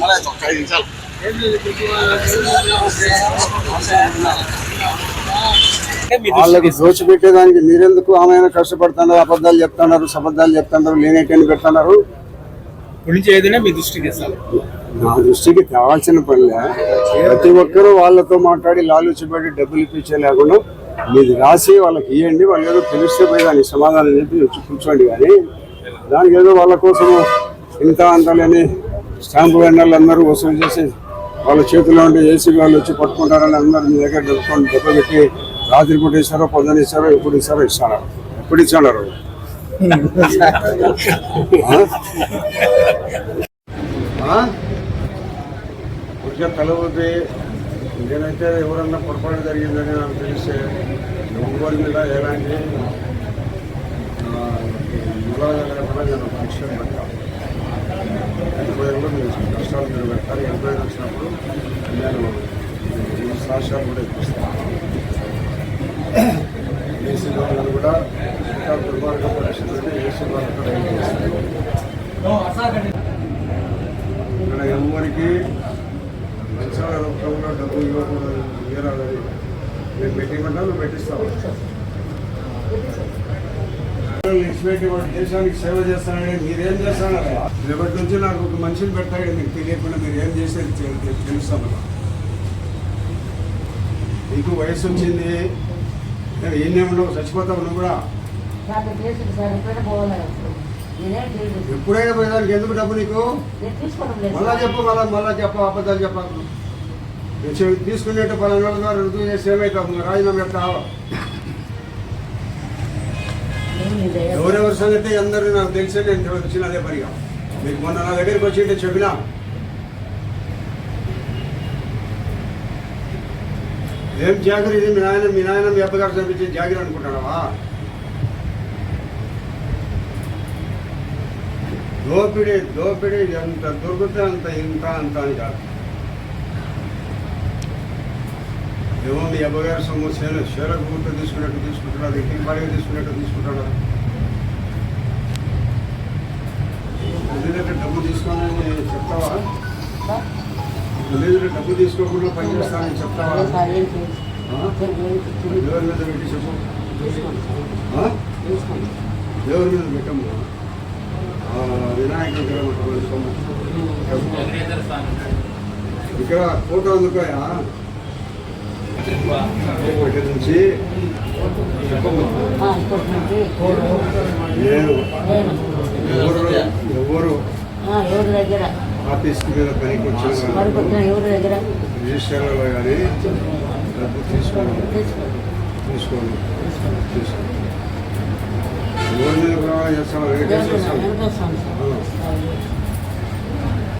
మళ్ళీ ఒక ఐదు నిమిషాలు వాళ్ళకి దోచిపెట్టేదానికి మీరెందుకు ఆమె కష్టపడుతున్నారు అబద్ధాలు చెప్తున్నారు అబద్ధాలు చెప్తున్నారు లేనేటని పెడుతున్నారు గురించి ఏదైనా మీ దృష్టికి నా దృష్టికి తేవాల్సిన పనిలే. ప్రతి ఒక్కరూ వాళ్ళతో మాట్లాడి లాలుచిపడి డబ్బులు ఇప్పించే లేకుండా మీది రాసి వాళ్ళకి ఇవ్వండి వాళ్ళు ఏదో తెలిస్తే పోయి దానికి సమాధానం చెప్పి వచ్చి కూర్చోండి కానీ దానికి ఏదో వాళ్ళ కోసం ఇంత అంతలేని స్టాంపు వెండర్లు అందరూ వసూలు చేసి వాళ్ళ చేతిలో ఉండే ఏసీ వాళ్ళు వచ్చి పట్టుకుంటారని అందరూ మీ దగ్గర డబ్బుకొని దెబ్బ పెట్టి రాత్రి పూట ఇస్తారో పొద్దున ఇస్తారో ఎప్పుడు ఇస్తారో ఇస్తున్నారు ఎప్పుడు ఇస్తున్నారు ఆ? నేనైతే ఎవరన్నా పొరపాటు జరిగిందని నాకు తెలిస్తే ఎవరి మీద ఎలాంటి నిలవగా లేకుండా నేను పరీక్షలు పెట్టాను ఎనభైలో మీరు కష్టాలు మీరు పెట్టాలి ఎనభై వచ్చినప్పుడు నేను ఈ సాక్ష్యాలు కూడా ఇప్పిస్తాను. ఏసీ వాళ్ళని కూడా ఇంకా దుర్మార్గ పరిస్థితుల్లో ఏసీ వాళ్ళు కూడా ఏం చేస్తారు ఇక్కడ ఎవరికి మంచిగా రూపంలో డబ్బు ఇవ్వకూడదు ఇవ్వరాదని మేము పెట్టిమంటా నువ్వు పెట్టిస్తాము ఇచ్చిపెట్టి వాడు దేశానికి సేవ చేస్తానని మీరేం చేస్తానని రేపటి నుంచి నాకు ఒక మనిషిని పెట్టాడు మీకు తెలియకుండా మీరు ఏం చేసేది తెలుస్తాను నీకు వయసు వచ్చింది నేను ఏం ఉండవు చచ్చిపోతావు నువ్వు కూడా. ఎప్పుడైనా పోయేదానికి ఎందుకు డబ్బు నీకు? మళ్ళా చెప్పు మళ్ళా మళ్ళా చెప్పు అబద్ధాలు చెప్పకు. నేను చె- తీసుకునేట్టు పలానా రుజువు చేసి ఏమవుతావు రాజీనామా చెప్తావు. ఎవరెవరి సంగతి అందరూ నాకు తెలిసే నేను వచ్చిన అదే పరిగా. మీకు మొన్న నా దగ్గరికి వచ్చి ఉంటే చెప్పినా? ఏం జాగ్రత్త ఇది? మీ నాయన మీ నాయన మీ అబ్బగారు చదివించే జాగ్రత్త అనుకుంటాడవా దోపిడి దోపిడి ఎంత దొరికితే అంత ఇంత అంత అని కాదు. ఏమో మీ అబ్బగారు సొమ్ము చేను షేరకు గుర్తు తీసుకున్నట్టు తీసుకుంటున్నారు ఇంటికి బాగా తీసుకున్నట్టు తీసుకుంటున్నారు మీ దగ్గర డబ్బు తీసుకోవాలని చెప్తావా మీ దగ్గర డబ్బు తీసుకోకుండా పని చేస్తానని చెప్తావా లేదు సార్ ఏం తెలుసు ఆ? తెలియదు. దేవుని మీద పెట్టి చెప్పు తీసుకోండి సార్. ఆ? తీసుకోండి. దేవుని మీద పెట్టము ఆ, వినాయక విగ్రహం పెట్టుకోవాలి సొమ్ము. ఇక్కడ ఫోటో అందుకోయా ఒకటి నుంచి నేను ఎవరు? ఎవరు ఎవరి దగ్గర? ఆఫీస్ మీద పనికి వచ్చిన ఎవరి దగ్గర? కానీ డబ్బు తీసుకోండి. తీసుకోండి. తీసుకోండి. తీసుకోండి. ఎవరి మీద కూడా చేస్తాను దేవుడు వెంకటేశ్వర స్వామి.